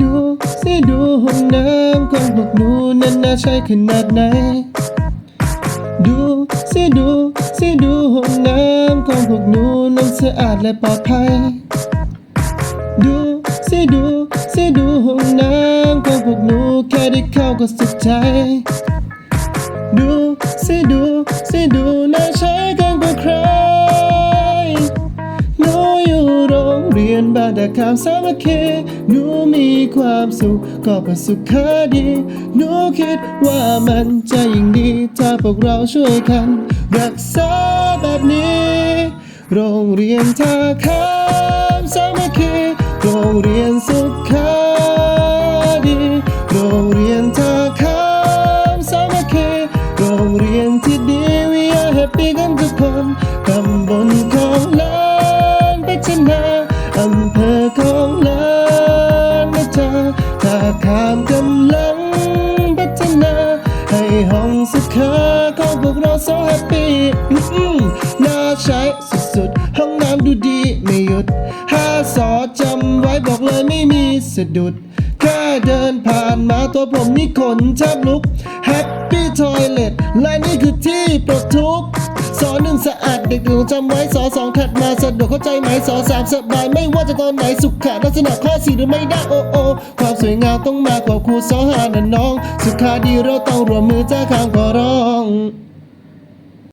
ดูสิดูห้องน้ำของพวกหนูนั้นน่าใช้ขนาดไหน ดูสิดูสิดูห้องน้ำของพวกหนูนั้นสะอาดและปลอดภัย ดูสิดูสิดูห้องน้ำของพวกหนูแค่ได้เข้าก็สุขใจ ดูสิดูสิดูน่า แต่ขามสามัคคีหนูมีความสุขก็ประสุขาดีหนูคิดว่ามันจะยิ่งดี ถ้าพวกเราช่วยกัน รักษาแบบนี้ โรงเรียนท่าข้ามสามัคคีโรงเรียนสุขาดี โรงเรียนท่าข้ามสามัคคีโรงเรียนที่ดี we are happy กันทุกคนตำบลของลา ของลานนะจ๊ะท่าขามกำลังพัฒนา ให้ห้องสุขาของพวกเรา so happy อืมๆน่าใช้สุดๆ ห้องน้ำดูดีไม่หยุดห้าสอจำไว้บอกเลยไม่มีสะดุดแค่เดินผ่านมาตัวผมนี่ขนแทบลุก Happy Toilet และนี่คือที่ปลดทุกข์ สอหนึ่งสะอาดเด็กหนูจำไว้สอสองถัดมาสะดวกเข้าใจไหมสอสามสบายไม่ว่าจะตอนไหนสุขะลักษณะข้อสี่หรือไม่ได้โอโอความสวยงามต้องมากกว่าครูสอหานะน้อง สุขาดีเราต้องรวมมือจ้าข้างขอร้อง